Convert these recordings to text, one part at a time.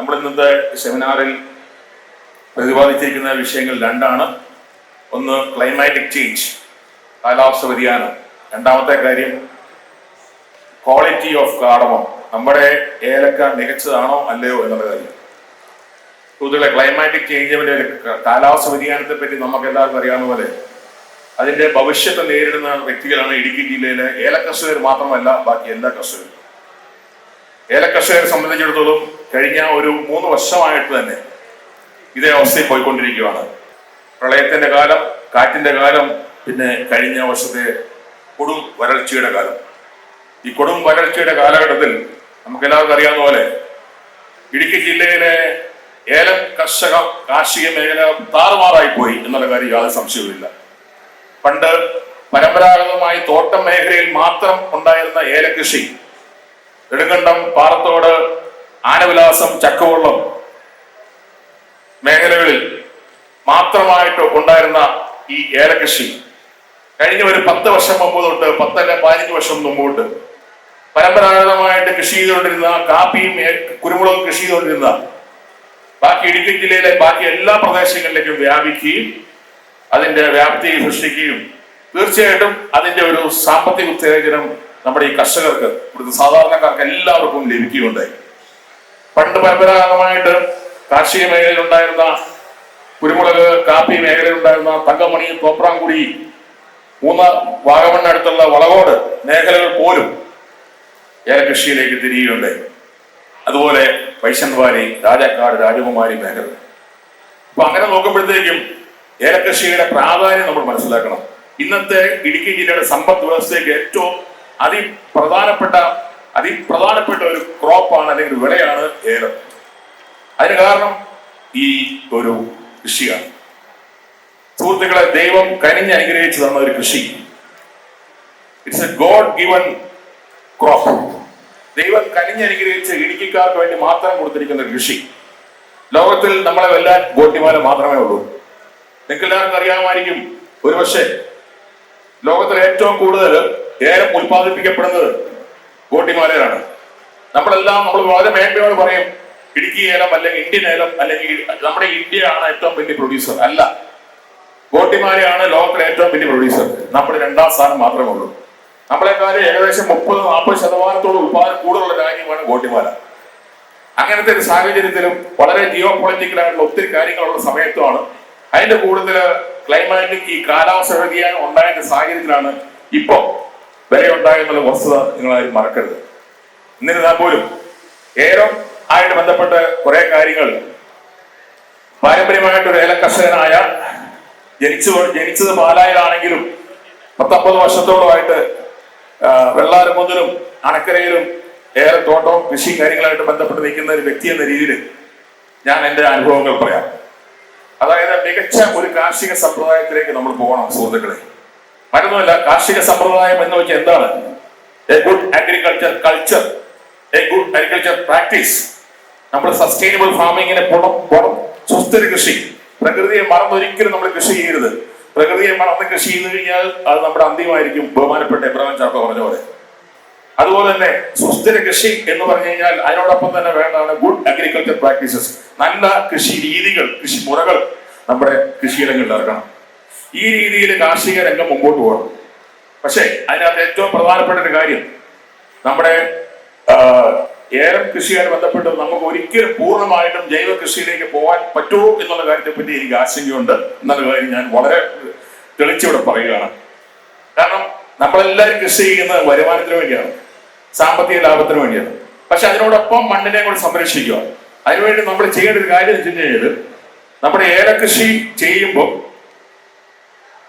നമ്മൾ ഇന്നത്തെ സെമിനാറിൽ പ്രതിപാദിച്ചിരിക്കുന്ന വിഷയങ്ങൾ രണ്ടാണ്. ഒന്ന് ക്ലൈമാറ്റിക് ചേഞ്ച് കാലാവസ്ഥ വ്യതിയാനം. രണ്ടാമത്തെ കാര്യം ക്വാളിറ്റി ഓഫ് കാർഡമം നമ്മുടെ ഏലക്ക മികച്ചതാണോ അല്ലയോ എന്നുള്ള കാര്യം. കൂടുതൽ ക്ലൈമാറ്റിക് ചേഞ്ചിന്റെ കാലാവസ്ഥ വ്യതിയാനത്തെ പറ്റി നമുക്ക് എല്ലാവർക്കും അറിയാവുന്ന പോലെ അതിന്റെ ഭവിഷ്യത്തെ നേരിടുന്ന വ്യക്തികളാണ് ഇടുക്കി ജില്ലയിലെ ഏല കർഷകർ മാത്രമല്ല ബാക്കി എല്ലാ കർഷകരും. ഏലക്കർഷകരെ സംബന്ധിച്ചിടത്തോളം കഴിഞ്ഞ ഒരു മൂന്ന് വർഷമായിട്ട് തന്നെ ഇതേ അവസ്ഥയിൽ പോയിക്കൊണ്ടിരിക്കുകയാണ്. പ്രളയത്തിന്റെ കാലം കാറ്റിന്റെ കാലം പിന്നെ കഴിഞ്ഞ വർഷത്തെ കൊടും വരൾച്ചയുടെ കാലം. ഈ കൊടും വരൾച്ചയുടെ കാലഘട്ടത്തിൽ നമുക്ക് എല്ലാവർക്കും അറിയാവുന്ന പോലെ ഇടുക്കി ജില്ലയിലെ ഏലം കർഷക കാർഷിക മേഖല താറുമാറായി പോയി എന്നുള്ള കാര്യം യാതൊരു സംശയവുമില്ല. പണ്ട് പരമ്പരാഗതമായി തോട്ടം മേഖലയിൽ മാത്രം ഉണ്ടായിരുന്ന ഏലകൃഷി നെടുങ്കണ്ടം പാറത്തോട് ആനവിലാസം ചക്കവള്ളം മേഖലകളിൽ മാത്രമായിട്ട് ഉണ്ടായിരുന്ന ഈ ഏലകൃഷി കഴിഞ്ഞ ഒരു പത്ത് വർഷം മുമ്പ് തൊട്ട് പത്തല്ല പതിനഞ്ച് വർഷം മുമ്പോട്ട് പരമ്പരാഗതമായിട്ട് കൃഷി ചെയ്തുകൊണ്ടിരുന്ന കാപ്പിയും കുരുമുളകും കൃഷി ചെയ്തുകൊണ്ടിരുന്ന ബാക്കി ഇടുക്കി ജില്ലയിലെ ബാക്കി എല്ലാ പ്രദേശങ്ങളിലേക്കും വ്യാപിക്കുകയും അതിന്റെ വ്യാപ്തി സൃഷ്ടിക്കുകയും തീർച്ചയായിട്ടും അതിന്റെ ഒരു സാമ്പത്തിക ഉത്തേജനം നമ്മുടെ ഈ കർഷകർക്ക് ഇവിടുത്തെ സാധാരണക്കാർക്ക് എല്ലാവർക്കും ലഭിക്കുകയുണ്ടായി. പണ്ട് പരമ്പരാഗതമായിട്ട് കാർഷിക മേഖലയിൽ ഉണ്ടായിരുന്ന കുരുമുളക് കാപ്പി മേഖലയിൽ ഉണ്ടായിരുന്ന തങ്കമണി തോപ്രാംകുടി മൂന്ന് വാഗമണ്ണടുത്തുള്ള വളകോട് മേഖലകൾ പോലും ഏലകൃഷിയിലേക്ക് തിരിയുകയുണ്ടായി. അതുപോലെ വൈശൻവാരി രാജാക്കാട് രാജകുമാരി മേഖല. അപ്പൊ അങ്ങനെ നോക്കുമ്പോഴത്തേക്കും ഏലകൃഷിയുടെ പ്രാധാന്യം നമ്മൾ മനസ്സിലാക്കണം. ഇന്നത്തെ ഇടുക്കി ജില്ലയുടെ സമ്പദ് വ്യവസ്ഥയ്ക്ക് ഏറ്റവും അതിപ്രധാനപ്പെട്ട അതിപ്രധാനപ്പെട്ട ഒരു ക്രോപ്പാണ് അല്ലെങ്കിൽ വിളയാണ് ഏലം. അതിന് കാരണം ഈ ഒരു കൃഷിയാണ്. സുഹൃത്തുക്കളെ ദൈവം കനിഞ്ഞ് അനുഗ്രഹിച്ചു തന്ന ഒരു കൃഷി. It's a god given crop ദൈവം കനിഞ്ഞ് അനുഗ്രഹിച്ച് ഇടുക്കിക്കാർക്ക് വേണ്ടി മാത്രം കൊടുത്തിരിക്കുന്ന ഒരു കൃഷി. ലോകത്തിൽ നമ്മളെ വല്ല ഗോട്ടിമാല മാത്രമേ ഉള്ളൂ. നിങ്ങൾക്ക് എല്ലാവർക്കും അറിയാമായിരിക്കും ഒരുപക്ഷെ ലോകത്തിൽ ഏറ്റവും കൂടുതൽ ഏലം ഉൽപ്പാദിപ്പിക്കപ്പെടുന്നത് ഗോട്ടിമാലയിലാണ്. നമ്മളെല്ലാം നമ്മൾ വളരെ മേന്മയോട് പറയും ഇടുക്കി ഏലം അല്ലെങ്കിൽ ഇന്ത്യൻ ഏലം അല്ലെങ്കിൽ നമ്മുടെ ഇന്ത്യ ആണ് ഏറ്റവും വലിയ പ്രൊഡ്യൂസർ അല്ല. ഗോട്ടിമാലയാണ് ലോകത്തിലെ ഏറ്റവും വലിയ പ്രൊഡ്യൂസർ നമ്മുടെ രണ്ടാം സ്ഥാനം മാത്രമേ ഉള്ളൂ. നമ്മളെക്കാൾ ഏകദേശം മുപ്പത് നാൽപ്പത് ശതമാനത്തോളം ഉത്പാദനം കൂടുതലുള്ള രാജ്യമാണ് ഗോട്ടിമാല. അങ്ങനത്തെ ഒരു സാഹചര്യത്തിലും വളരെ ജിയോ പൊളിറ്റിക്കലായിട്ടുള്ള ഒത്തിരി കാര്യങ്ങളുള്ള സമയത്തുമാണ് അതിന്റെ കൂടുതൽ ക്ലൈമാറ്റിക് ഈ കാലാവസ്ഥ വ്യതിയാനം ഉണ്ടായ സാഹചര്യത്തിലാണ് ഇപ്പോ വില ഉണ്ടായെന്നുള്ള വസ്തുത നിങ്ങളാരും മറക്കരുത്. എന്നിരുന്നാൽ പോലും ഏലം ആയിട്ട് ബന്ധപ്പെട്ട് കുറെ കാര്യങ്ങൾ പാരമ്പര്യമായിട്ട് ഒരു ഏലക്കർഷകനായ കർഷകനായ ജനിച്ചു ജനിച്ചത് പാലായിലാണെങ്കിലും പത്തൊമ്പത് വർഷത്തോളമായിട്ട് വെള്ളാരമുതലും അണക്കരയിലും ഏറെ തോട്ടവും കൃഷി കാര്യങ്ങളായിട്ട് ബന്ധപ്പെട്ട് നിൽക്കുന്ന ഒരു വ്യക്തി എന്ന രീതിയിൽ ഞാൻ എന്റെ അനുഭവങ്ങൾ പറയാം. അതായത് മികച്ച ഒരു കാർഷിക സമ്പ്രദായത്തിലേക്ക് നമ്മൾ പോകണം സുഹൃത്തുക്കളെ. മറ്റൊന്നുമല്ല കാർഷിക സമ്പ്രദായം എന്ന് വെച്ചാൽ എന്താണ്? A good agriculture culture a good agriculture practice നമ്മൾ സസ്റ്റൈനബിൾ ഫാമിങ്ങിനെ പുറം പുറം സുസ്ഥിര കൃഷി. പ്രകൃതിയെ മറന്നൊരിക്കലും നമ്മൾ കൃഷി ചെയ്യരുത്. പ്രകൃതിയെ മറന്ന് കൃഷി ചെയ്തു കഴിഞ്ഞാൽ അത് നമ്മുടെ അന്ത്യമായിരിക്കും ബഹുമാനപ്പെട്ട എബ്രഹാം ചാക്ക പറഞ്ഞ പോലെ. അതുപോലെ തന്നെ സുസ്ഥിര കൃഷി എന്ന് പറഞ്ഞു കഴിഞ്ഞാൽ അതിനോടൊപ്പം തന്നെ വേണ്ടതാണ് ഗുഡ് അഗ്രികൾച്ചർ പ്രാക്ടീസസ് നല്ല കൃഷി രീതികൾ കൃഷി മുറകൾ നമ്മുടെ കൃഷിയിടങ്ങളിൽ ഇറക്കണം. ഈ രീതിയിൽ കാർഷിക രംഗം മുമ്പോട്ട് പോകണം. പക്ഷേ അതിനകത്ത് ഏറ്റവും പ്രധാനപ്പെട്ട ഒരു കാര്യം നമ്മുടെ ഏലം കൃഷിയായിട്ട് ബന്ധപ്പെട്ട് നമുക്ക് ഒരിക്കലും പൂർണമായിട്ടും ജൈവ കൃഷിയിലേക്ക് പോകാൻ പറ്റുമോ എന്നുള്ള കാര്യത്തെ പറ്റി എനിക്ക് ആശങ്കയുണ്ട് എന്നുള്ള കാര്യം ഞാൻ വളരെ തെളിച്ചിവിടെ പറയുകയാണ്. കാരണം നമ്മളെല്ലാവരും കൃഷി ചെയ്യുന്നത് വരുമാനത്തിന് വേണ്ടിയാണ് സാമ്പത്തിക ലാഭത്തിന് വേണ്ടിയാണ്. പക്ഷെ അതിനോടൊപ്പം മണ്ണിനെ കൂടി സംരക്ഷിക്കുക. അതിനുവേണ്ടി നമ്മൾ ചെയ്യേണ്ട ഒരു കാര്യം എന്ന് വെച്ച് കഴിഞ്ഞാൽ നമ്മുടെ ഏലകൃഷി ചെയ്യുമ്പോൾ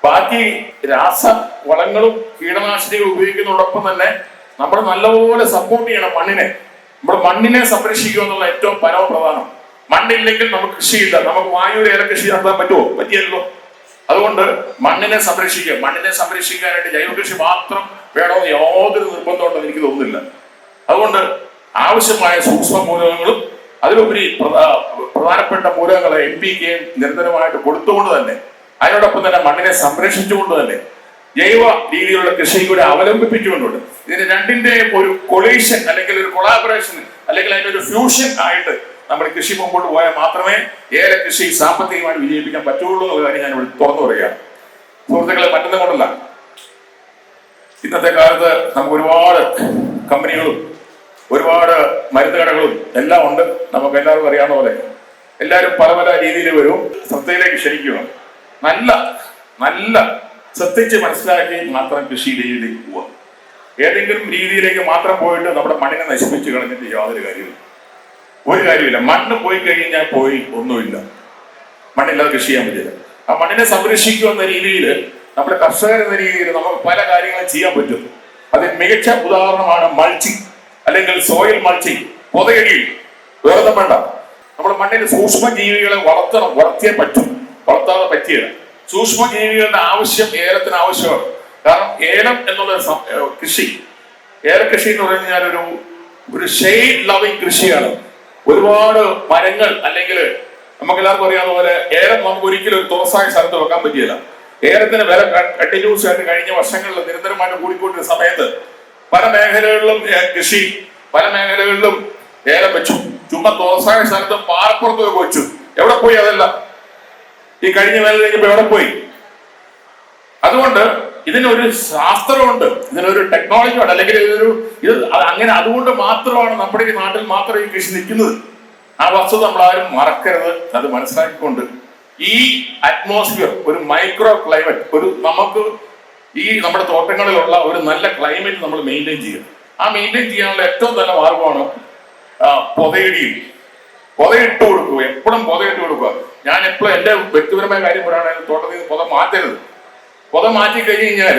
ബാക്കി രാസ വളങ്ങളും കീടനാശിനികളും ഉപയോഗിക്കുന്നതോടൊപ്പം തന്നെ നമ്മൾ നല്ലപോലെ സപ്പോർട്ട് ചെയ്യണം മണ്ണിനെ. നമ്മുടെ മണ്ണിനെ സംരക്ഷിക്കുക എന്നുള്ള ഏറ്റവും പരമപ്രധാനം. മണ്ണില്ലെങ്കിൽ നമുക്ക് കൃഷിയില്ല. നമുക്ക് വായുവിൽ ഏലകൃഷി നടത്താൻ പറ്റുമോ? പറ്റിയല്ലോ അതുകൊണ്ട് മണ്ണിനെ സംരക്ഷിക്കുക. മണ്ണിനെ സംരക്ഷിക്കാനായിട്ട് ജൈവ കൃഷി മാത്രം വേണമെന്ന് യാതൊരു നിർബന്ധമുണ്ടെന്ന് എനിക്ക് തോന്നുന്നില്ല. അതുകൊണ്ട് ആവശ്യമായ സൂക്ഷ്മ മൂലകങ്ങളും അതിലുപരി പ്രധാ- പ്രധാനപ്പെട്ട മൂലകങ്ങളെ എം പി കെ നിരന്തരമായിട്ട് കൊടുത്തുകൊണ്ട് തന്നെ അതിനോടൊപ്പം തന്നെ മണ്ണിനെ സംരക്ഷിച്ചുകൊണ്ട് തന്നെ ജൈവ രീതിയിലുള്ള കൃഷി കൂടെ അവലംബിപ്പിച്ചുകൊണ്ടുണ്ട്. ഇതിന് രണ്ടിന്റെയും ഒരു കൊളീഷൻ അല്ലെങ്കിൽ ഒരു കൊളാബറേഷൻ അല്ലെങ്കിൽ അതിന്റെ ഒരു ഫ്യൂഷൻ ആയിട്ട് നമ്മുടെ കൃഷി മുമ്പോട്ട് പോയാൽ മാത്രമേ ഏറെ കൃഷി സാമ്പത്തികമായിട്ട് വിജയിപ്പിക്കാൻ പറ്റുള്ളൂ എന്നുള്ള കാര്യം ഞാൻ ഇവിടെ തുറന്നു പറയുകയാണ്. സുഹൃത്തുക്കളെ മറ്റൊന്നും കൊണ്ടല്ല. ഇന്നത്തെ കാലത്ത് നമുക്ക് ഒരുപാട് കമ്പനികളും ഒരുപാട് മരുന്ന് കടകളും എല്ലാം ഉണ്ട്. നമുക്ക് എല്ലാവർക്കും അറിയാവുന്ന പോലെ. എല്ലാവരും പല പല രീതിയിൽ വരും. ശ്രദ്ധയിലേക്ക് ക്ഷണിക്കുക നല്ല നല്ല ശ്രദ്ധിച്ച് മനസ്സിലാക്കി മാത്രം കൃഷി രീതിയിലേക്ക് പോവുക ഏതെങ്കിലും രീതിയിലേക്ക് മാത്രം പോയിട്ട് നമ്മുടെ മണ്ണിനെ നശിപ്പിച്ച് കളഞ്ഞിട്ട് യാതൊരു കാര്യമില്ല ഒരു കാര്യമില്ല മണ്ണ് പോയി കഴിഞ്ഞാൽ പോയി ഒന്നുമില്ല. മണ്ണില്ലാതെ കൃഷി ചെയ്യാൻ പറ്റില്ല. ആ മണ്ണിനെ സംരക്ഷിക്കുക എന്ന രീതിയിൽ നമ്മുടെ കർഷകർ എന്ന രീതിയിൽ നമുക്ക് പല കാര്യങ്ങളും ചെയ്യാൻ പറ്റും. അതിൽ മികച്ച ഉദാഹരണമാണ് മൾച്ചിങ് അല്ലെങ്കിൽ സോയിൽ മൾച്ചിങ് പൊതയടി വേറെ വേണ്ട. നമ്മുടെ മണ്ണിൽ സൂക്ഷ്മ ജീവികളെ വളർത്തണം വളർത്തിയേ പറ്റും. വളർത്താതെ പറ്റിയത്. സൂക്ഷ്മ ജീവികളുടെ ആവശ്യം ഏലത്തിന് ആവശ്യമാണ്. കാരണം ഏലം എന്നുള്ള കൃഷി. ഏലകൃഷി എന്ന് പറഞ്ഞു കഴിഞ്ഞാൽ ഒരു ഒരു ഷെയ്ഡ് ലവിങ് കൃഷിയാണ്. ഒരുപാട് മരങ്ങൾ അല്ലെങ്കിൽ നമുക്ക് എല്ലാവർക്കും അറിയാവുന്ന പോലെ ഏലം നമുക്ക് ഒരിക്കലും ഒരു തുറസായ സ്ഥലത്ത് വെക്കാൻ പറ്റിയില്ല ഏലത്തിന് വില കണ്ടിന്യൂസ് ആയിട്ട് കഴിഞ്ഞ വർഷങ്ങളിൽ നിരന്തരമായിട്ട് കൂടിക്കൊണ്ടിരുന്ന സമയത്ത് പല മേഖലകളിലും കൃഷി പല മേഖലകളിലും ഏലം വെച്ചു. ചുമ്മാ തുറസായ സ്ഥലത്ത് പാറപ്പുറത്ത് വെച്ചു. എവിടെ പോയി അതെല്ലാം? ഈ കഴിഞ്ഞ വേല കഴിഞ്ഞപ്പോ എവിടെ പോയി? അതുകൊണ്ട് ഇതിനൊരു ശാസ്ത്രമുണ്ട് ഇതിനൊരു ടെക്നോളജി ഉണ്ട് അല്ലെങ്കിൽ ഇതൊരു ഇത് അങ്ങനെ അതുകൊണ്ട് മാത്രമാണ് നമ്മുടെ ഈ നാട്ടിൽ മാത്രം ഈ കൃഷി നിൽക്കുന്നത്. ആ വസ്തുത നമ്മൾ ആരും മറക്കരുത് അത് മനസ്സിലാക്കിക്കൊണ്ട് ഈ അറ്റ്മോസ്ഫിയർ ഒരു മൈക്രോ ക്ലൈമറ്റ് ഒരു നമുക്ക് ഈ നമ്മുടെ തോട്ടങ്ങളിലുള്ള ഒരു നല്ല ക്ലൈമറ്റ് നമ്മൾ മെയിന്റെയിൻ ചെയ്യുക ആ മെയിന്റെയിൻ ചെയ്യാനുള്ള ഏറ്റവും നല്ല മാർഗമാണ് പൊതയിടിയിൽ പൊതയിട്ട് കൊടുക്കുക എപ്പോഴും പൊതയിട്ട് കൊടുക്കുക. ഞാൻ എപ്പോഴും എന്റെ വ്യക്തിപരമായ കാര്യം പറയുകയാണെങ്കിൽ തോട്ടത്തിൽ നിന്ന് പുതം മാറ്റരുത്. പുതം മാറ്റി കഴിഞ്ഞ് കഴിഞ്ഞാൽ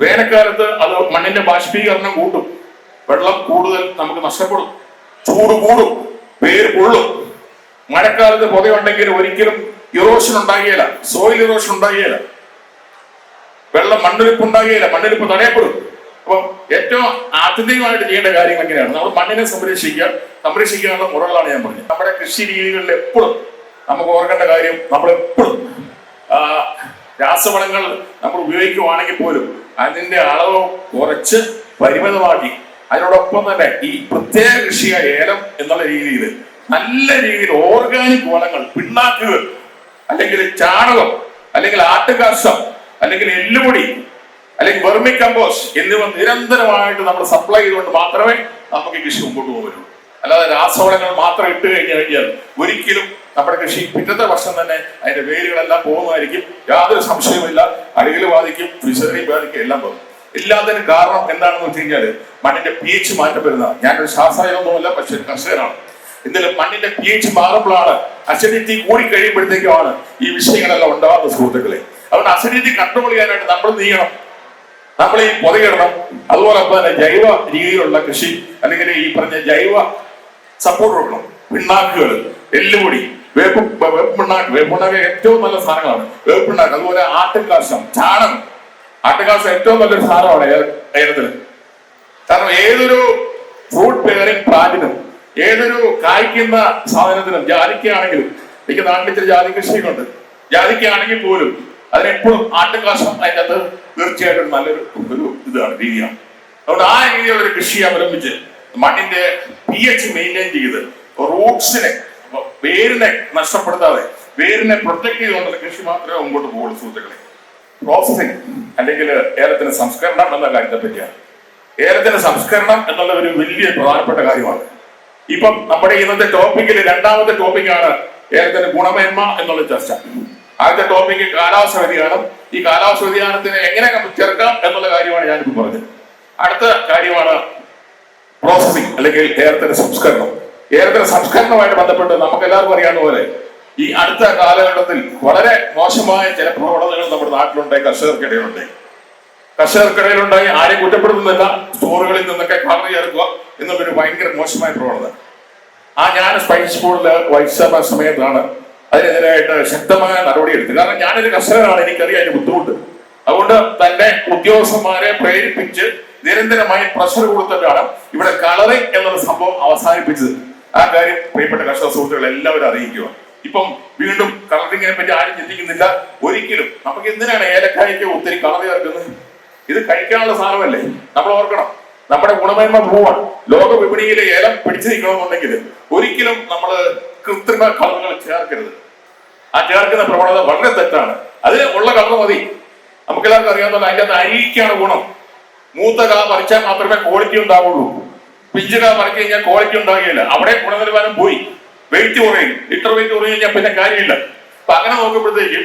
വേനൽക്കാലത്ത് അത് മണ്ണിന്റെ ബാഷ്പീകരണം കൂട്ടും. വെള്ളം കൂടുതൽ നമുക്ക് നഷ്ടപ്പെടും. ചൂട് കൂടും. പേര് പൊള്ളും മഴക്കാലത്ത് പുതയുണ്ടെങ്കിൽ ഒരിക്കലും ഇറോഷൻ ഉണ്ടാകുകയില്ല. സോയിൽ ഇറോഷൻ ഉണ്ടാകുകയില്ല. വെള്ളം മണ്ണൊലിപ്പ് ഉണ്ടാകുകയില്ല. മണ്ണൊലിപ്പ് തടയപ്പെടും. അപ്പോൾ ഏറ്റവും ആത്യന്തികമായിട്ട് ചെയ്യേണ്ട കാര്യങ്ങൾ എങ്ങനെയാണ് നമ്മൾ മണ്ണിനെ സംരക്ഷിക്കുക. സംരക്ഷിക്കാനുള്ള മുറകളാണ് ഞാൻ പറഞ്ഞത്. നമ്മുടെ കൃഷി രീതികളിൽ എപ്പോഴും നമുക്ക് ഓർക്കേണ്ട കാര്യം നമ്മൾ എപ്പോഴും രാസവളങ്ങൾ നമ്മൾ ഉപയോഗിക്കുവാണെങ്കിൽ പോലും അതിന്റെ അളവ് കുറച്ച് പരിമിതമാക്കി. അതിനോടൊപ്പം തന്നെ ഈ പ്രത്യേക കൃഷിയായ ഏലം എന്നുള്ള രീതിയിൽ നല്ല രീതിയിൽ ഓർഗാനിക് വളങ്ങൾ പിണ്ണാക്കുകൾ അല്ലെങ്കിൽ ചാണകം അല്ലെങ്കിൽ ആട്ടുകാഷ്ടം അല്ലെങ്കിൽ എല്ലുപൊടി അല്ലെങ്കിൽ വെർമി കമ്പോസ്റ്റ് എന്നിവ നിരന്തരമായിട്ട് നമ്മൾ സപ്ലൈ ചെയ്തുകൊണ്ട് മാത്രമേ നമുക്ക് കൃഷി മുമ്പോട്ട് പോകൂ അല്ലാതെ രാസവളങ്ങൾ മാത്രം ഇട്ട് കഴിഞ്ഞു കഴിഞ്ഞാൽ ഒരിക്കലും നമ്മുടെ കൃഷി പിറ്റത്തെ വർഷം തന്നെ അതിന്റെ വേരുകളെല്ലാം പോകുമായിരിക്കും. യാതൊരു സംശയവുമില്ല അടികൾ ബാധിക്കും ഫിഷറി ബാധിക്കും എല്ലാം പോകും. എല്ലാത്തിനും കാരണം എന്താണെന്ന് വെച്ച് കഴിഞ്ഞാൽ മണ്ണിന്റെ പി എച്ച് മാറ്റപ്പെടുന്ന ഞാനൊരു ശാസ്ത്രയൊന്നുമല്ല പക്ഷെ ഒരു കർഷകനാണ്. എന്നാലും മണ്ണിന്റെ പി എച്ച് മാറുമ്പോഴാണ് അസിഡിറ്റി കൂടി കഴിയുമ്പോഴത്തേക്കുമാണ് ഈ വിഷയങ്ങളെല്ലാം ഉണ്ടാകുന്ന സുഹൃത്തുക്കളെ. അതുകൊണ്ട് അസിഡിറ്റി കണ്ട്രോൾ ചെയ്യാനായിട്ട് നമ്മൾ നീങ്ങണം നമ്മൾ ഈ പൊതയിടണം അതുപോലെ തന്നെ ജൈവ രീതിയിലുള്ള കൃഷി അല്ലെങ്കിൽ ഈ പറഞ്ഞ ജൈവ സപ്പോർട്ട് കൊടുക്കണം. പിണ്ണാക്കുകൾ എല്ലുപൊടി വേപ്പ് വേപ്പ് പിണ്ണാക്ക് വേപ്പ് പിണ്ണാക്ക് ഏറ്റവും നല്ല സാധനങ്ങളാണ്. വേപ്പ് പിണ്ണാക്ക് അതുപോലെ ആട്ടുകാശം ചാണകം. ആട്ടുകാശം ഏറ്റവും നല്ലൊരു സാധനമാണ് ഏലത്തിൽ കാരണം ഏതൊരു ഫ്രൂട്ട് പേരിങ് പ്ലാന്റിനും ഏതൊരു കായ്ക്കുന്ന സാധനത്തിനും ജാതിക്കാണെങ്കിലും എനിക്ക് നാട്ടിൽ ഇച്ചിരി ജാതി കൃഷിയൊക്കെ ഉണ്ട് ജാതിക്കാണെങ്കിൽ പോലും അതിനെപ്പോഴും ആട്ടുകാശം അതിന്റെ അകത്ത് തീർച്ചയായിട്ടും നല്ലൊരു ഒരു ഇതാണ് രീതിയാണ്. അതുകൊണ്ട് ആ രീതിയിലുള്ള കൃഷി അവലംബിച്ച് മണ്ണിന്റെ പി എച്ച് മെയിന്റെയിൻ ചെയ്ത് റൂട്ട്സിനെ വേരിനെ നഷ്ടപ്പെടുത്താതെ വേരിനെ പ്രൊട്ടക്ട് ചെയ്തുകൊണ്ടുള്ള കൃഷി മാത്രമേ മുമ്പോട്ട് പോകുള്ളൂ സുഹൃത്തുക്കളെ. പ്രോസസിങ് അല്ലെങ്കിൽ ഏലത്തിന് സംസ്കരണം എന്ന കാര്യത്തെ പറ്റിയാണ്. ഏലത്തിന്റെ സംസ്കരണം എന്നുള്ള ഒരു വലിയ പ്രധാനപ്പെട്ട കാര്യമാണ്. ഇപ്പം നമ്മുടെ ഇന്നത്തെ ടോപ്പിക്കിൽ രണ്ടാമത്തെ ടോപ്പിക്കാണ് ഏലത്തിന്റെ ഗുണമേന്മ എന്നുള്ള ചർച്ച. ആദ്യത്തെ ടോപ്പിക്ക് കാലാവസ്ഥ വ്യതിയാനം. ഈ കാലാവസ്ഥ വ്യതിയാനത്തിനെ എങ്ങനെ ചെറുക്കാം എന്നുള്ള കാര്യമാണ് ഞാനിപ്പോൾ പറഞ്ഞത്. അടുത്ത കാര്യമാണ് പ്രോസസ്സിംഗ് അല്ലെങ്കിൽ ഏലത്തിന്റെ സംസ്കരണം. ഏലത്തിന്റെ സംസ്കരണവുമായിട്ട് ബന്ധപ്പെട്ട് നമുക്ക് എല്ലാവർക്കും അറിയാവുന്ന പോലെ ഈ അടുത്ത കാലഘട്ടത്തിൽ വളരെ മോശമായ ചില പ്രവണതകൾ നമ്മുടെ നാട്ടിലുണ്ടായി കർഷകർക്കിടയിലുണ്ടായി കർഷകർക്കിടയിലുണ്ടായി ആരെയും കുറ്റപ്പെടുത്തുന്നില്ല സ്റ്റോറുകളിൽ നിന്നൊക്കെ കളർ ചേർക്കുക എന്നുള്ളൊരു ഭയങ്കര മോശമായ പ്രവണത. ആ ഞാൻ സ്പൈസ് സ്കൂളിൽ വൈസ് സമയത്താണ് അതിനെതിരായിട്ട് ശക്തമായ നടപടി എടുത്തു കാരണം ഞാനൊരു കർഷകനാണ് എനിക്കറിയാം അതിന് ബുദ്ധിമുട്ട്. അതുകൊണ്ട് തന്നെ ഉദ്യോഗസ്ഥന്മാരെ പ്രേരിപ്പിച്ച് നിരന്തരമായി പ്രഷർ കൊടുത്തിട്ടാണ് ഇവിടെ കളറി എന്നൊരു സംഭവം അവസാനിപ്പിച്ചത്. ആ കാര്യം പ്രിയപ്പെട്ട കർഷക സുഹൃത്തുക്കൾ എല്ലാവരും അറിയിക്കുക. ഇപ്പം വീണ്ടും കളറിങ്ങിനെ പറ്റി ആരും ചിന്തിക്കുന്നില്ല. ഒരിക്കലും നമുക്ക് എന്തിനാണ് ഏലക്കായ്ക്ക് ഒത്തിരി കളറി ചേർക്കുന്നത്? ഇത് കഴിക്കാനുള്ള സാധനമല്ലേ? നമ്മൾ ഓർക്കണം. നമ്മുടെ ഗുണമേന്മ പോവാണ് ലോക വിപണിയിൽ ഏലം പിടിച്ചു നിൽക്കണമെന്നുണ്ടെങ്കിൽ ഒരിക്കലും നമ്മൾ കൃത്രിമ കളറുകൾ ചേർക്കരുത്. ആ ചേർക്കുന്ന പ്രവണത വളരെ തെറ്റാണ്. അതിന് ഉള്ള കളർ മതി. നമുക്കെല്ലാവർക്കും അറിയാവുന്ന അകത്ത് അരിക്കാണ് ഗുണം. മൂത്ത കാ പറിച്ചാൽ മാത്രമേ ക്വാളിറ്റി ഉണ്ടാവുള്ളൂ. പിഞ്ച് കാ പറിച്ചു കഴിഞ്ഞാൽ ക്വാളിറ്റി ഉണ്ടാകുകയില്ല അവിടെ ഗുണനിലവാരം പോയി. വെയിറ്റ് കുറയും. ലിറ്റർ വെയിറ്റ് കുറഞ്ഞു കഴിഞ്ഞാൽ പിന്നെ കാര്യമില്ല. അപ്പൊ അങ്ങനെ നോക്കുമ്പോഴത്തേക്കും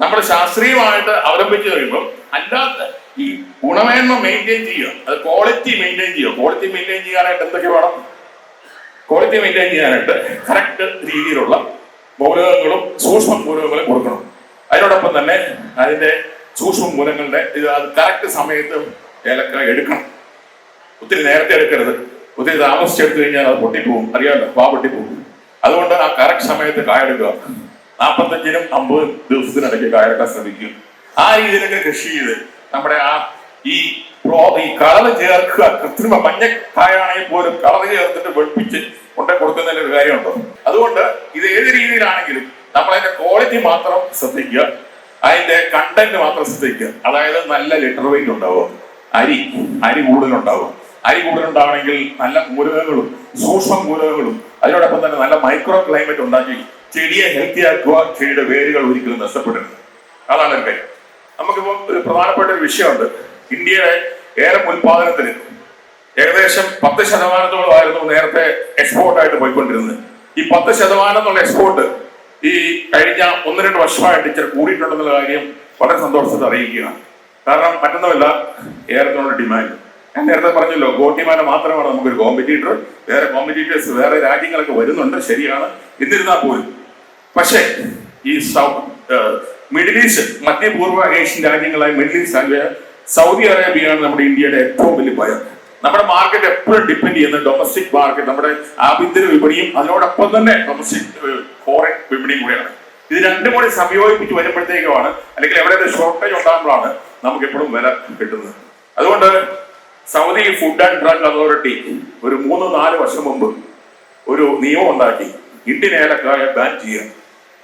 നമ്മൾ ശാസ്ത്രീയമായിട്ട് അവലംബിച്ച് കഴിയുമ്പോൾ അല്ലാത്ത ഈ ഗുണമേന്മ മെയിന്റെയിൻ ചെയ്യുക. അത് ക്വാളിറ്റി മെയിന്റെയിൻ ചെയ്യുക. ക്വാളിറ്റി മെയിന്റെയിൻ ചെയ്യാനായിട്ട് എന്തൊക്കെ വേണം? ക്വാളിറ്റി മെയിന്റെയിൻ ചെയ്യാനായിട്ട് കറക്റ്റ് രീതിയിലുള്ള മൂലകങ്ങളും സൂക്ഷ്മ മൂലകങ്ങളും കൊടുക്കണം. അതിനോടൊപ്പം തന്നെ അതിന്റെ സൂക്ഷ്മ മൂലങ്ങളുടെ ഇത് അത് കറക്റ്റ് സമയത്ത് ഏലക്ക എടുക്കണം. ഒത്തിരി നേരത്തെ എടുക്കരുത്. ഒത്തിരി താമസിച്ചെടുത്തു കഴിഞ്ഞാൽ അത് പൊട്ടിപ്പോവും. അറിയാമല്ലോ പാ പൊട്ടിപ്പോവും. അതുകൊണ്ട് ആ കറക്റ്റ് സമയത്ത് കായെടുക്കുക നാൽപ്പത്തഞ്ചിനും അമ്പത് ദിവസത്തിനിടയ്ക്ക് കായെടുക്കാൻ ശ്രമിക്കും ആ രീതിയിലൊക്കെ കൃഷി ചെയ്ത് നമ്മുടെ ആ ഈ ഈ കളറ് ചേർക്കുക. കൃത്രിമ മഞ്ഞ കായാണെങ്കിൽ പോലും കളറ് ചേർത്തിട്ട് വെളുപ്പിച്ച് കൊണ്ടേ കൊടുക്കുന്നതിന്റെ ഒരു കാര്യമുണ്ടോ? അതുകൊണ്ട് ഇത് ഏത് രീതിയിലാണെങ്കിലും നമ്മൾ അതിന്റെ ക്വാളിറ്റി മാത്രം ശ്രദ്ധിക്കുക. അതിന്റെ കണ്ടന്റ് മാത്രം ശ്രദ്ധിക്കുക. അതായത് നല്ല ലിറ്റർ വെയിറ്റ് ഉണ്ടാവുക. അരി അരി കൂടുതലുണ്ടാവുക അരി കൂടുതലുണ്ടാവണമെങ്കിൽ നല്ല മൂലകങ്ങളും സൂക്ഷ്മ മൂലകങ്ങളും അതിനോടൊപ്പം തന്നെ നല്ല മൈക്രോ ക്ലൈമറ്റ് ഉണ്ടാക്കി ചെടിയെ ഹെൽത്തി ആക്കുക ചെടിയുടെ വേരുകൾ ഒരിക്കലും നഷ്ടപ്പെടരുത്. അതാണ് എന്റെ നമുക്കിപ്പോൾ നമുക്കിപ്പം ഒരു പ്രധാനപ്പെട്ട ഒരു വിഷയമുണ്ട്. ഇന്ത്യയുടെ ഏറെ ഉൽപാദനത്തിന് ഏകദേശം പത്ത് ശതമാനത്തോളമായിരുന്നു നേരത്തെ എക്സ്പോർട്ടായിട്ട് പോയിക്കൊണ്ടിരുന്നത്. ഈ പത്ത് ശതമാനം എന്നുള്ള എക്സ്പോർട്ട് ഈ കഴിഞ്ഞ ഒന്ന് രണ്ട് വർഷമായിട്ട് ഇച്ചിരി കൂടിയിട്ടുണ്ടെന്നുള്ള കാര്യം വളരെ സന്തോഷത്തോടെ അറിയിക്കുകയാണ്. കാരണം മറ്റൊന്നുമല്ല ഏലത്തിനുള്ള ഡിമാൻഡ് ഞാൻ നേരത്തെ പറഞ്ഞല്ലോ ഗോട്ടിമാരെ മാത്രമാണ് നമുക്കൊരു കോമ്പറ്റീറ്റർ വേറെ കോമ്പറ്റീറ്റേഴ്സ് വേറെ രാജ്യങ്ങളൊക്കെ വരുന്നുണ്ട് ശരിയാണ്. എന്നിരുന്നാൽ പോലും. പക്ഷേ ഈ സൗത്ത് മിഡിൽ ഈസ്റ്റ് മധ്യപൂർവ ഏഷ്യൻ രാജ്യങ്ങളായ മിഡിൽ ഈസ്റ്റ് ആയ സൗദി അറേബ്യയാണ് നമ്മുടെ ഇന്ത്യയുടെ ഏറ്റവും വലിയ ഭയം. നമ്മുടെ മാർക്കറ്റ് എപ്പോഴും ഡിപ്പെൻഡ് ചെയ്യുന്ന ഡൊമസ്റ്റിക് മാർക്കറ്റ് നമ്മുടെ ആഭ്യന്തര വിപണിയും അതിനോടൊപ്പം തന്നെ ഡൊമസ്റ്റിക് ഫോറിൻ വിപണിയും കൂടെയാണ്. ഇത് രണ്ടും കൂടി സംയോജിപ്പിച്ച് വരുമ്പോഴത്തേക്കുമാണ് അല്ലെങ്കിൽ എവിടെ ഷോർട്ടേജ് ഉണ്ടാകുമ്പോഴാണ് നമുക്ക് എപ്പോഴും വില കിട്ടുന്നത്. അതുകൊണ്ട് Saudi food and drug authority ഒരു മൂന്ന് നാല് വർഷം മുമ്പ് ഒരു നിയമം ഉണ്ടാക്കി ഇന്ത്യൻ ഏലക്കായ ബാൻ ചെയ്യുക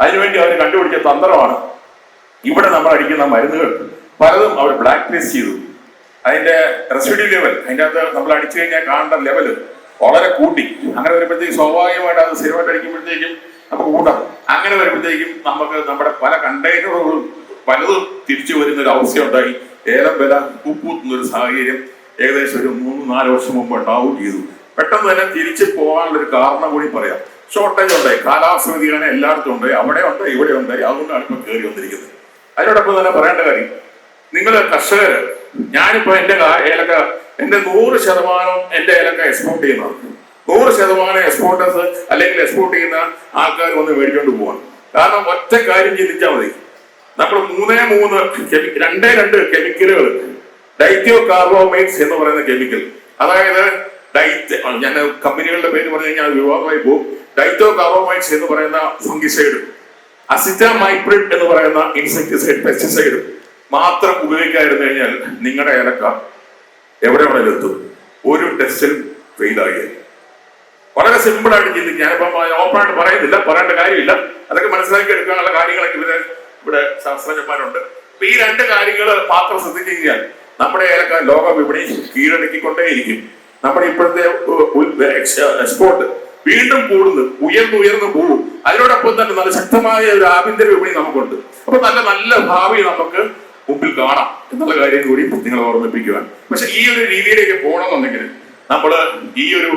അതിനുവേണ്ടി അവർ കണ്ടുപിടിച്ച തന്ത്രമാണ് ഇവിടെ നമ്മൾ അടിക്കുന്ന മരുന്നുകൾ. പലതും അവർ ബ്ലാക്ക് ലിസ്റ്റ് ചെയ്തു. അതിന്റെ റെസിഡ്യൂ ലെവൽ അതിന്റെ അകത്ത് നമ്മൾ അടിച്ചു കഴിഞ്ഞാൽ കാണേണ്ട ലെവൽ വളരെ കൂട്ടി. അങ്ങനെ വരുമ്പോഴത്തേക്കും സ്വാഭാവികമായിട്ട് അത് സ്ഥിരമായിട്ട് അടിക്കുമ്പോഴത്തേക്കും നമുക്ക് കൂട്ടാം. അങ്ങനെ വരുമ്പോഴത്തേക്കും നമുക്ക് നമ്മുടെ പല കണ്ടെയ്നറുകളും പലതും തിരിച്ചു വരുന്ന ഒരു അവസ്ഥ ഉണ്ടായി ഏലം വില കുപ്പൂത്തുന്ന ഒരു സാഹചര്യം ഏകദേശം ഒരു മൂന്ന് നാല് വർഷം മുമ്പ് ഉണ്ടാവുകയും ചെയ്തു. പെട്ടെന്ന് തന്നെ തിരിച്ചു പോകാനുള്ള ഒരു കാരണം കൂടി പറയാം. ഷോർട്ടേജ് ഉണ്ടായി കാലാവസ്ഥ വ്യതിയാനം എല്ലായിടത്തും ഉണ്ടായി അവിടെ ഉണ്ട് ഇവിടെ ഉണ്ടായി അതുകൊണ്ടാണ് ഇപ്പൊ കയറി വന്നിരിക്കുന്നത്. അതിനോടൊപ്പം തന്നെ പറയേണ്ട കാര്യം നിങ്ങൾ കർഷകർ ഞാനിപ്പോ എന്റെ ഏലക്ക എന്റെ നൂറ് ശതമാനം എന്റെ ഏലക്ക എക്സ്പോർട്ട് ചെയ്യുന്നതാണ്. നൂറ് ശതമാനം എക്സ്പോർട്ടേഴ്സ് അല്ലെങ്കിൽ എക്സ്പോർട്ട് ചെയ്യുന്ന ആൾക്കാർ വന്ന് മേടിച്ചോണ്ട് പോവാണ്. കാരണം ഒറ്റ കാര്യം ചിന്തിച്ചാൽ മതി. നമ്മൾ മൂന്നേ മൂന്ന് രണ്ടേ രണ്ട് കെമിക്കലുകൾ ഡൈറ്റിയോ കാർബോമൈറ്റ്സ് എന്ന് പറയുന്ന കെമിക്കൽ അതായത് ഡൈറ്റ് ഞാൻ കമ്പനികളുടെ പേര് പറഞ്ഞു കഴിഞ്ഞാൽ വിവാദമായി പോകും. ഡൈറ്റോ കാർബോമൈറ്റ്സ് എന്ന് പറയുന്ന ഫംഗിസൈഡ് അസിറ്റാമൈപ്രിഡ് എന്ന് പറയുന്ന ഇൻസെക്ടിസൈഡ് പെസ്റ്റിസൈഡ് മാത്രം ഉപയോഗിക്കാതിരുന്നു കഴിഞ്ഞാൽ നിങ്ങളുടെ ഏലക്ക എവിടെ എവിടെ എത്തും. ഒരു ടെസ്റ്റിലും ഫെയിലായി വളരെ സിമ്പിൾ ആയിട്ട് ചിന്തിക്കും ഞാനിപ്പം ഓപ്പണായിട്ട് പറയുന്നില്ല പറയേണ്ട കാര്യമില്ല. അതൊക്കെ മനസ്സിലാക്കി എടുക്കാനുള്ള കാര്യങ്ങളൊക്കെ ഇവിടെ ഇവിടെ ശാസ്ത്രജ്ഞന്മാരുണ്ട്. അപ്പൊ ഈ രണ്ട് കാര്യങ്ങൾ മാത്രം ശ്രദ്ധിച്ചു കഴിഞ്ഞാൽ നമ്മുടെ ഏലക്ക ലോക വിപണി കീഴടക്കിക്കൊണ്ടേയിരിക്കും. നമ്മുടെ ഇപ്പോഴത്തെ എക്സ്പോർട്ട് വീണ്ടും കൂടുന്നു ഉയർന്നു ഉയർന്നു പോകും. അതിനോടൊപ്പം തന്നെ നല്ല ശക്തമായ ഒരു ആഭ്യന്തര വിപണി നമുക്കുണ്ട്. അപ്പൊ നല്ല നല്ല ഭാവി നമുക്ക് മുമ്പിൽ കാണാം എന്നുള്ള കാര്യം കൂടി നിങ്ങളെ ഓർമ്മിപ്പിക്കുവാൻ. പക്ഷെ ഈ ഒരു രീതിയിലേക്ക് പോകണമെന്നുണ്ടെങ്കിൽ നമ്മൾ ഈ ഒരു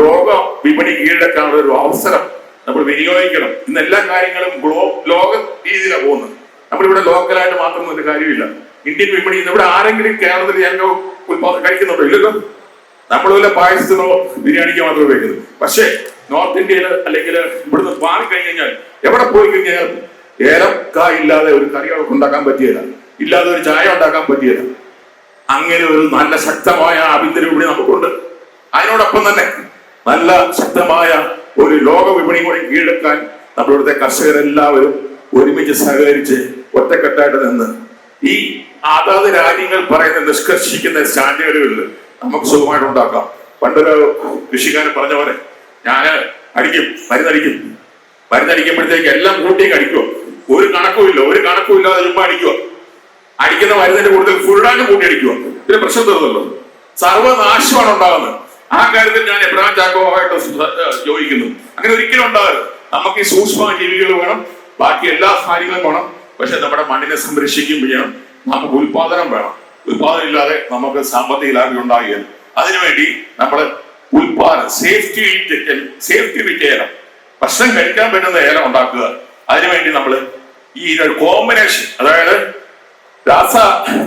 ലോക വിപണി കീഴടക്കാനുള്ള ഒരു അവസരം നമ്മൾ വിനിയോഗിക്കണം. ഇന്ന് എല്ലാ കാര്യങ്ങളും ഗ്ലോ ലോക രീതിയിലാണ് പോകുന്നത്. നമ്മളിവിടെ ലോക്കലായിട്ട് മാത്രം ഒരു കാര്യമില്ല. ഇന്ത്യൻ വിപണി ഇവിടെ ആരെങ്കിലും കേരളത്തിൽ ഞങ്ങൾ ഉത്പാദനം കഴിക്കുന്നുണ്ടോ? ഇല്ലല്ലോ. നമ്മൾ വല്ല പായസത്തിനോ ബിരിയാണിക്കോ മാത്രമേ ഉപയോഗിക്കുന്നത് പക്ഷേ നോർത്ത് ഇന്ത്യയിൽ അല്ലെങ്കിൽ ഇവിടുന്ന് മാറി കഴിഞ്ഞ് കഴിഞ്ഞാൽ എവിടെ പോയി കഴിഞ്ഞാൽ ഏലക്കായ ഇല്ലാതെ ഒരു കറി ഉണ്ടാക്കാൻ പറ്റിയില്ല ഇല്ലാതെ ഒരു ചായ ഉണ്ടാക്കാൻ പറ്റിയില്ല അങ്ങനെ ഒരു നല്ല ശക്തമായ ആഭ്യന്തര വിപണി നമുക്കുണ്ട്. അതിനോടൊപ്പം തന്നെ നല്ല ശക്തമായ ഒരു ലോക വിപണി കൂടി കീഴടക്കാൻ നമ്മളിവിടുത്തെ കർഷകരെല്ലാവരും ഒരുമിച്ച് സഹകരിച്ച് ഒറ്റക്കെട്ടായിട്ട് നിന്ന് ഈ അതാത് രാജ്യങ്ങൾ പറയുന്ന നിഷ്കർഷിക്കുന്ന സ്റ്റാൻഡേർഡുകളിൽ നമുക്ക് സുഖമായിട്ട് ഉണ്ടാക്കാം. പണ്ടൊരു കൃഷിക്കാരൻ പറഞ്ഞ പോലെ ഞാൻ അടിക്കും മരുന്നടിക്കും. മരുന്നടിക്കുമ്പോഴത്തേക്ക് എല്ലാം കൂട്ടിയും അടിക്കുക ഒരു കണക്കുമില്ല ഒരു കണക്കുമില്ലാതെ ചുമ്മാ അടിക്കുക. അടിക്കുന്ന മരുന്നിന്റെ കൂടുതൽ ഫുള്ളാനും കൂട്ടി അടിക്കുക. ഇതിന് പ്രശ്നം തീർന്നല്ലോ. സർവനാശമാണ് ഉണ്ടാകുന്നത്. ആ കാര്യത്തിൽ ഞാൻ എബ്രഹാം ചാക്കോവായിട്ട് ചോദിക്കുന്നു അങ്ങനെ ഒരിക്കലും ഉണ്ടാകരുത്. നമുക്ക് ഈ സൂക്ഷ്മ ജീവികൾ വേണം. ബാക്കി എല്ലാ കാര്യങ്ങളും വേണം. പക്ഷെ നമ്മുടെ മണ്ണിനെ സംരക്ഷിക്കുകയും ചെയ്യണം നമുക്ക് ഉൽപാദനം വേണം. ഉൽപാദനം ഇല്ലാതെ നമുക്ക് സാമ്പത്തിക ലാഭം ഉണ്ടാകുകയാണ് അതിനുവേണ്ടി നമ്മൾ ഉൽപാദനം സേഫ്റ്റി സേഫ്റ്റി വിറ്റ് ഏലം ഭക്ഷണം കഴിക്കാൻ പറ്റുന്ന ഏലം ഉണ്ടാക്കുക. അതിനുവേണ്ടി നമ്മൾ ഈ കോമ്പിനേഷൻ അതായത് രാസ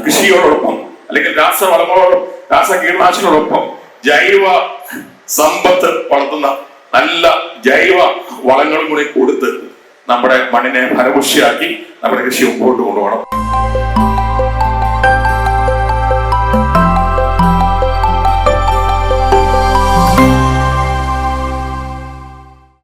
കൃഷിയോടൊപ്പം അല്ലെങ്കിൽ രാസവളങ്ങളോടും രാസ കീടനാശികളോടൊപ്പം ജൈവ സമ്പത്ത് വളർത്തുന്ന നല്ല ജൈവ വളങ്ങളും കൂടി കൊടുത്ത് നമ്മുടെ മണ്ണിനെ ഫലപുഷ്ടിയാക്കി നമ്മുടെ കൃഷി മുമ്പോട്ട് കൊണ്ടുപോകണം.